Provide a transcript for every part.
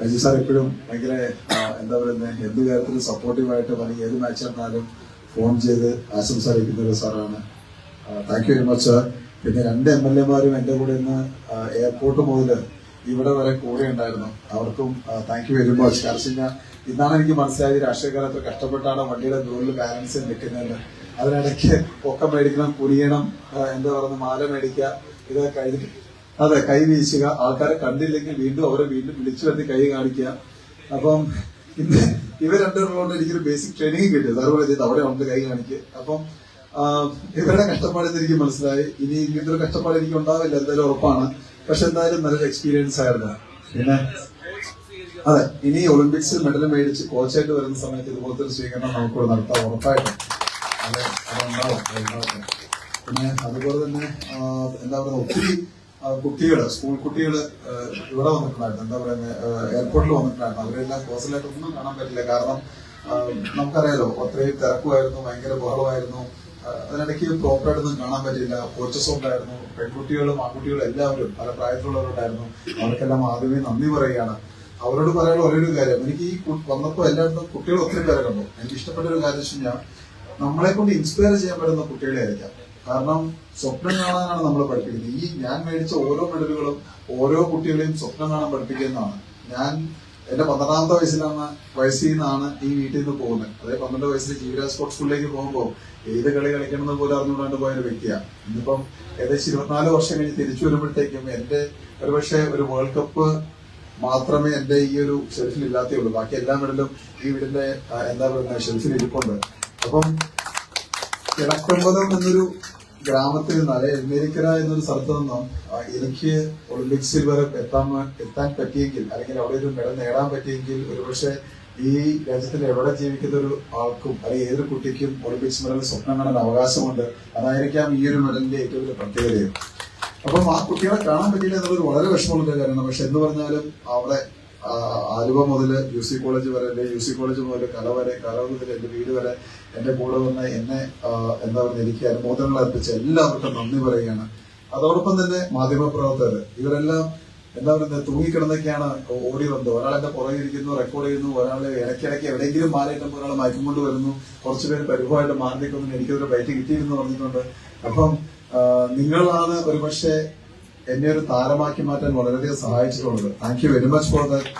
രജി sir എപ്പോഴും ഭയങ്കര എന്താ പറയുന്നത് എന്ത് കാര്യത്തിലും സപ്പോർട്ടീവായിട്ട് അല്ലെങ്കിൽ ഏത് മാച്ച് നടന്നാലും ഫോൺ ചെയ്ത് ആശംസ അറിയിക്കുന്ന ഒരു സാറാണ് thank you very much sir പിന്നെ രണ്ട് എം എൽ എമാരും എന്റെ കൂടെ ഇന്ന് എയർപോർട്ട് മുതൽ ഇവിടെ വരെ കൂടെ ഉണ്ടായിരുന്നു. അവർക്കും താങ്ക് യു വെരി മച്ച് കാരണം ഇന്നാണ് എനിക്ക് മനസ്സിലായത് രാഷ്ട്രീയക്കാരത്ത് കഷ്ടപ്പെട്ടാണ് വണ്ടിയുടെ ദൂരിൽ ബാലൻസ് നിൽക്കുന്നത് അതിനിടയ്ക്ക് പൊക്കം മേടിക്കണം കുനിയണം എന്താ പറയുക മാല മേടിക്കുക ഇത് കഴിഞ്ഞ് അതെ കൈ വീശുക. ആൾക്കാരെ കണ്ടില്ലെങ്കിൽ വീണ്ടും അവരെ വീണ്ടും വിളിച്ചു വരുത്തി കൈ കാണിക്കുക. അപ്പം ഇന്ന് ഇവർ രണ്ടുപേരുള്ളതുകൊണ്ട് എനിക്കൊരു ബേസിക് ട്രെയിനിങ് കിട്ടി അതുപോലെ ചെയ്ത് അവിടെ ഉണ്ട് കൈ കാണിക്കുക. അപ്പം ഇവരുടെ കഷ്ടപ്പാടെന്ന് എനിക്ക് മനസ്സിലായി. ഇനി ഇങ്ങനത്തെ കഷ്ടപ്പാട് എനിക്ക് ഉണ്ടാവില്ല. എന്തായാലും ഉറപ്പാണ്. പക്ഷെ എന്തായാലും നല്ലൊരു എക്സ്പീരിയൻസ് ആയിരുന്നു. പിന്നെ അതെ ഇനി ഒളിമ്പിക്സിൽ മെഡൽ മേടിച്ച് കോച്ചായിട്ട് വരുന്ന സമയത്ത് ഇതുപോലത്തെ ഒരു സ്വീകരണം നമുക്കിവിടെ നടത്താം. ഉറപ്പായിട്ടും. അത് അതുണ്ടാവും. പിന്നെ അതുപോലെ തന്നെ എന്താ പറയുക ഒത്തിരി കുട്ടികൾ സ്കൂൾ കുട്ടികൾ ഇവിടെ വന്നിട്ടുണ്ടായിരുന്നു. എന്താ പറയുന്നത് എയർപോർട്ടിൽ വന്നിട്ടുണ്ടായിരുന്നു. അവരെല്ലാം പേഴ്സണലായിട്ട് ഒന്നും കാണാൻ പറ്റില്ല. കാരണം നമുക്കറിയാലോ അത്രയും തിരക്കുമായിരുന്നു ഭയങ്കര ബഹളമായിരുന്നു. അതിനിടയ്ക്ക് പ്രോപ്പറായിട്ടൊന്നും കാണാൻ പറ്റില്ല കോച്ചസ് ഉണ്ടായിരുന്നു. പെൺകുട്ടികളും ആൺകുട്ടികളും എല്ലാവരും പല പ്രായത്തിലുള്ളവരുണ്ടായിരുന്നു. അവർക്കെല്ലാം ആദ്യമേ നന്ദി പറയുകയാണ്. അവരോട് പറയാനുള്ള ഒരേ ഒരു കാര്യം. എനിക്ക് ഈ വന്നപ്പോൾ വന്നപ്പോ എല്ലായിടത്തും കുട്ടികൾ ഒത്തിരി പേരെ കണ്ടു. എനിക്ക് ഇഷ്ടപ്പെട്ട ഒരു കാര്യം വെച്ച് കഴിഞ്ഞാൽ നമ്മളെ കൊണ്ട് ഇൻസ്പയർ ചെയ്യാൻ പറ്റുന്ന കുട്ടികളെ ആയിരിക്കാം. കാരണം സ്വപ്നം കാണാനാണ് നമ്മൾ പഠിപ്പിക്കുന്നത്. ഈ ഞാൻ മേടിച്ച ഓരോ മെഡലുകളും ഓരോ കുട്ടികളെയും സ്വപ്നം കാണാൻ പഠിപ്പിക്കുന്നതാണ്. ഞാൻ എന്റെ പന്ത്രണ്ടാമത്തെ വയസ്സിലാണ് വയസ്സിൽ നിന്നാണ് ഈ വീട്ടിൽ നിന്ന് പോകുന്നത് അതായത് പന്ത്രണ്ട് വയസ്സിൽ ജീവരാജ് സ്പോർട്സ് സ്കൂളിലേക്ക് പോകുമ്പോൾ ഏത് കളി കളിക്കണമെന്ന് പോലും അറിഞ്ഞുകൊണ്ടാണ്ട് പോയ ഒരു വ്യക്തിയാണ് ഇന്നിപ്പം ഏകദേശം ഇരുപത്തിനാല് വർഷം കഴിഞ്ഞ് തിരിച്ചു വരുമ്പോഴത്തേക്കും എന്റെ ഒരുപക്ഷെ ഒരു വേൾഡ് കപ്പ് മാത്രമേ എന്റെ ഈ ഒരു ഷെൽഫിൽ ഇല്ലാത്തേ ഉള്ളൂ ബാക്കി എല്ലാ മെഡലും ഈ വീടിന്റെ എന്താ പറയുക ഷെൽഫിൽ ഇരിപ്പുണ്ട്. അപ്പം കിടക്കമ്പലം എന്നൊരു ഗ്രാമത്തിൽ നിന്ന് അല്ലെ എമ്മേരിക്കര എന്നൊരു സ്ഥലത്ത് നിന്നും എനിക്ക് ഒളിമ്പിക്സിൽ വരെ എത്താൻ എത്താൻ പറ്റിയെങ്കിൽ അല്ലെങ്കിൽ അവിടെ ഒരു മെഡൽ നേടാൻ പറ്റിയെങ്കിൽ ഒരുപക്ഷെ ഈ രാജ്യത്തിൽ എവിടെ ജീവിക്കുന്ന ഒരു ആൾക്കും അല്ലെങ്കിൽ ഏതൊരു കുട്ടിക്കും ഒളിമ്പിക്സ് മെഡൽ സ്വപ്നം കാണാൻ അവകാശമുണ്ട്. അതായിരിക്കാം ഈ ഒരു മെഡലിന്റെ ഏറ്റവും വലിയ പ്രത്യേകതയും. അപ്പം ആ കുട്ടികളെ കാണാൻ പറ്റിയില്ല എന്നുള്ളത് വളരെ വിഷമമുള്ള കാര്യമാണ്. പക്ഷെ എന്ന് പറഞ്ഞാലും അവിടെ ആലുവ മുതൽ യു സി കോളേജ് വരെ എന്റെ യു സി കോളേജ് മുതൽ കല വരെ കല മുതൽ എന്റെ വീട് വരെ എന്റെ കൂടെ വന്ന് എന്നെ എന്താ പറയുക എനിക്ക് അനുമോദനങ്ങൾ അർപ്പിച്ച എല്ലാവർക്കും നന്ദി പറയുകയാണ്. അതോടൊപ്പം തന്നെ മാധ്യമപ്രവർത്തകർ ഇവരെല്ലാം എന്താ പറയുന്നത് തൂങ്ങിക്കിടന്നൊക്കെയാണ് ഓടി വന്നത് ഒരാൾ എന്റെ പുറകെ ഇരിക്കുന്നു റെക്കോർഡ് ചെയ്യുന്നു ഒരാൾ ഇടയ്ക്കിടയ്ക്ക് എവിടെയെങ്കിലും മാറിയിട്ടും ഒരാൾ മയക്കം കൊണ്ട് വരുന്നു. കുറച്ച് പേര് പരിഭവമായിട്ട് മാറി എനിക്കൊരു ബൈറ്റ് കിട്ടിയിരുന്നു പറഞ്ഞിട്ടുണ്ട്. അപ്പം നിങ്ങളാണ് ഒരുപക്ഷെ എന്നെ ഒരു താരമാക്കി മാറ്റാൻ വളരെയധികം സഹായിച്ചിട്ടുള്ളത്. Thank you very much for that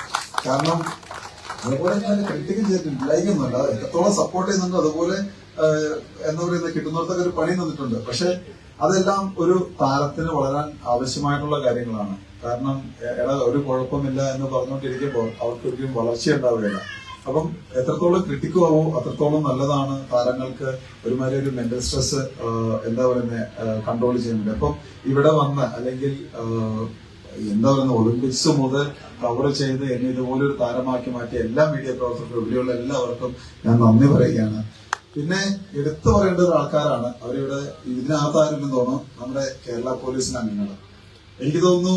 കാരണം അതുപോലെ ഞാൻ ക്രിട്ടിക്കൽ ചെയ്തിട്ടുണ്ട്. ലൈക്കൊന്നുമല്ല എത്രത്തോളം സപ്പോർട്ട് ചെയ്യുന്നുണ്ട് അതുപോലെ എന്താ പറയുന്നത് കിട്ടുന്നിടത്തൊക്കെ ഒരു പണി തന്നിട്ടുണ്ട്. പക്ഷെ അതെല്ലാം ഒരു താരത്തിന് വളരാൻ ആവശ്യമായിട്ടുള്ള കാര്യങ്ങളാണ്. കാരണം എടാ ഒരു കുഴപ്പമില്ല എന്ന് പറഞ്ഞുകൊണ്ടിരിക്കുമ്പോൾ അവർക്ക് ഒരിക്കലും വളർച്ച ഉണ്ടാവുകയില്ല അപ്പം എത്രത്തോളം ക്രിട്ടിക്കും ആവോ അത്രത്തോളം നല്ലതാണ് താരങ്ങൾക്ക് ഒരുമാതിരി ഒരു മെന്റൽ സ്ട്രെസ് എന്താ പറയുന്നത് കൺട്രോൾ ചെയ്യുന്നുണ്ട്. അപ്പം ഇവിടെ വന്ന് അല്ലെങ്കിൽ എന്താ പറയുന്നത് ഒളിമ്പിക്സ് മുതൽ കവർ ചെയ്ത് എന്നെ ഇതുപോലെ ഒരു താരമാക്കി മാറ്റിയ എല്ലാ മീഡിയ പ്രവർത്തകർക്കും ഇവിടെയുള്ള എല്ലാവർക്കും ഞാൻ നന്ദി പറയുകയാണ്. പിന്നെ എടുത്തു പറയേണ്ട ഒരു ആൾക്കാരാണ് അവരിവിടെ. ഇതിനകത്ത് തോന്നുന്നു തോന്നും നമ്മുടെ കേരള പോലീസിന് അംഗങ്ങൾ എനിക്ക് തോന്നുന്നു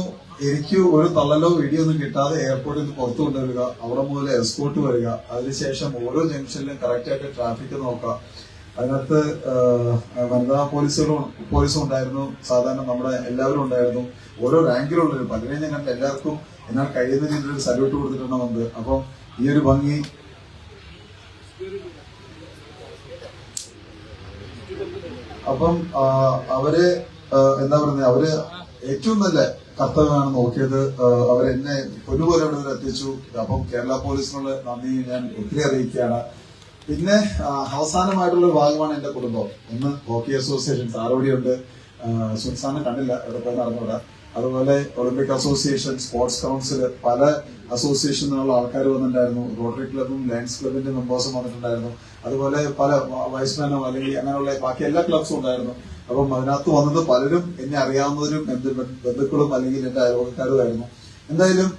എനിക്ക് ഒരു തള്ളലോ വീഡിയോ ഒന്നും കിട്ടാതെ എയർപോർട്ടിൽ നിന്ന് പുറത്തു കൊണ്ടുവരിക അവിടെ മുതൽ എസ്കോർട്ട് വരിക അതിനുശേഷം ഓരോ ജംഗ്ഷനിലും കറക്റ്റ് ആയിട്ട് ട്രാഫിക് നോക്കുക. അതിനകത്ത് വനിതാ പോലീസുകളും പോലീസും ഉണ്ടായിരുന്നു. സാധാരണ നമ്മുടെ എല്ലാവരും ഉണ്ടായിരുന്നു. ഓരോ റാങ്കിലുള്ളവരും പതിനെ ഞാൻ കണ്ട എല്ലാവർക്കും എന്നാൽ കഴിയുന്ന രീതിയിൽ സല്യൂട്ട് കൊടുത്തിട്ടുണ്ട് അപ്പം ഈ ഒരു ഭംഗി അപ്പം അവർ എന്താ പറയുന്നത് അവർ ഏറ്റവും നല്ല കർത്തവ്യമാണ് നോക്കിയത്. അവരെന്നെ പൊന്നുപോലെ അവിടെ വരെ എത്തിച്ചു. അപ്പം കേരള പോലീസിനുള്ള നന്ദി ഞാൻ ഒത്തിരി അറിയിക്കുകയാണ്. പിന്നെ അവസാനമായിട്ടുള്ള ഭാഗമാണ് എന്റെ കുടുംബം. ഒന്ന് ഹോക്കി അസോസിയേഷൻ സാറോടിയുണ്ട് സുൽസാനെ കണ്ടില്ല എവിടെ പോയി നടന്നുകൂടാ അതുപോലെ ഒളിമ്പിക് അസോസിയേഷൻ സ്പോർട്സ് കൗൺസിൽ പല അസോസിയേഷനിൽ നിന്നുള്ള ആൾക്കാർ വന്നിട്ടുണ്ടായിരുന്നു. റോട്ടറി ക്ലബും ലയൺസ് ക്ലബിന്റെ മെമ്പേഴ്സും വന്നിട്ടുണ്ടായിരുന്നു. അതുപോലെ പല വൈസ്മാനോ അല്ലെങ്കിൽ അങ്ങനെയുള്ള ബാക്കി എല്ലാ ക്ലബ്സും ഉണ്ടായിരുന്നു. അപ്പം അതിനകത്ത് വന്നത് പലരും എന്നെ അറിയാവുന്നവരും എന്റെ ബന്ധുക്കളും അല്ലെങ്കിൽ എന്റെ അയൽവക്കാരുമായിരുന്നു എന്തായാലും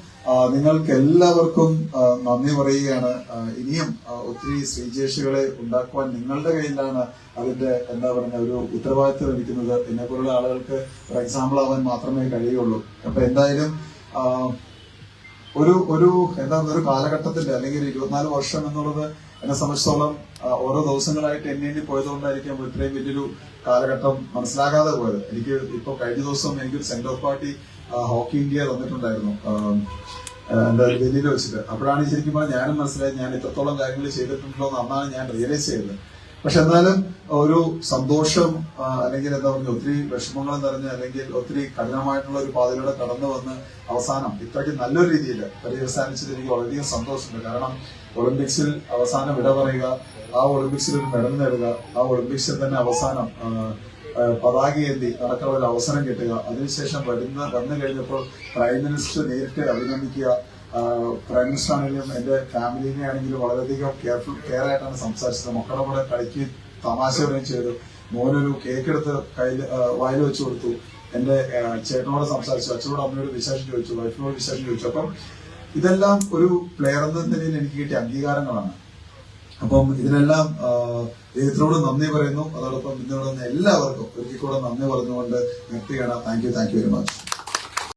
നിങ്ങൾക്ക് എല്ലാവർക്കും നന്ദി പറയുകയാണ്. ഇനിയും ഒത്തിരി ശ്രീജേഷുകളെ ഉണ്ടാക്കുവാൻ നിങ്ങളുടെ കയ്യിലാണ് അതിന്റെ എന്താ പറയുക ഒരു ഉത്തരവാദിത്വം ലഭിക്കുന്നത്. എന്നെ പോലുള്ള ആളുകൾക്ക് ഒരു എക്സാമ്പിൾ ആവാൻ മാത്രമേ കഴിയുള്ളൂ. അപ്പൊ എന്തായാലും ഒരു ഒരു എന്താ ഒരു കാലഘട്ടത്തിന്റെ അല്ലെങ്കിൽ ഇരുപത്തിനാല് വർഷം എന്നുള്ളത് എന്നെ സംബന്ധിച്ചോളം ഓരോ ദിവസങ്ങളായിട്ട് എന്നെ എണ്ണി പോയതുകൊണ്ടായിരിക്കും ഇത്രയും വലിയൊരു കാലഘട്ടം മനസ്സിലാകാതെ പോയത്. എനിക്ക് ഇപ്പൊ കഴിഞ്ഞ ദിവസം എനിക്കൊരു സെന്റർ പാർട്ടി ഹോക്കി ഇന്ത്യ തന്നിട്ടുണ്ടായിരുന്നു. എന്താ ഡൽഹിയിൽ വെച്ചിട്ട്. അപ്പോഴാണ് ശരിക്കും ഞാനും മനസ്സിലായി ഞാൻ ഇത്രത്തോളം കാര്യങ്ങൾ ചെയ്തിട്ടുണ്ടോ എന്നാണ് ഞാൻ റിയലൈസ് ചെയ്തത്. പക്ഷെ എന്നാലും ഒരു സന്തോഷം അല്ലെങ്കിൽ എന്താ പറയുക ഒത്തിരി വിഷമങ്ങൾ നിറഞ്ഞ് അല്ലെങ്കിൽ ഒത്തിരി കഠിനമായിട്ടുള്ള ഒരു പാതയിലൂടെ കടന്നു വന്ന് അവസാനം ഇത്രയ്ക്ക് നല്ലൊരു രീതിയിൽ പര്യവസാനിച്ചത് എനിക്ക് വളരെയധികം സന്തോഷമുണ്ട്. കാരണം ഒളിമ്പിക്സിൽ അവസാനം വിട പറയുക ആ ഒളിമ്പിക്സിൽ ഒരു മെഡൽ നേടുക ആ ഒളിമ്പിക്സിൽ തന്നെ അവസാനം പതാകയേന്തി നടക്കാനുള്ള ഒരു അവസരം കിട്ടുക അതിനുശേഷം വരുന്ന വന്നു കഴിഞ്ഞപ്പോൾ പ്രൈം മിനിസ്റ്റർ നേരിട്ട് അഭിനന്ദിക്കുക പ്രൈം ആണെങ്കിലും എന്റെ ഫാമിലിനെ ആണെങ്കിലും വളരെയധികം കെയർഫുൾ കെയർ ആയിട്ടാണ് സംസാരിച്ചത്. മക്കളുടെ കൂടെ കളിക്ക് തമാശ പറയുകയും ചെയ്തു. മോനൊരു കേക്ക് എടുത്ത് കയ്യിൽ വായിൽ വെച്ച് കൊടുത്തു. എന്റെ ചേട്ടനോട് സംസാരിച്ചു. അച്ഛനോട് അമ്മയോട് വിശേഷം ചോദിച്ചു. വൈഫിനോട് വിശേഷം ചോദിച്ചു. അപ്പം ഇതെല്ലാം ഒരു പ്ലെയർ എന്ന നിലയിൽ എനിക്ക് കിട്ടിയ അംഗീകാരങ്ങളാണ്. അപ്പം ഇതിനെല്ലാം ദൈവത്തിനോട് നന്ദി പറയുന്നു. അതോടൊപ്പം ഇന്നോട് എല്ലാവർക്കും ഒരിക്കൽ കൂടെ നന്ദി പറഞ്ഞുകൊണ്ട് നിർത്തുകയാണ്. Thank you thank you very much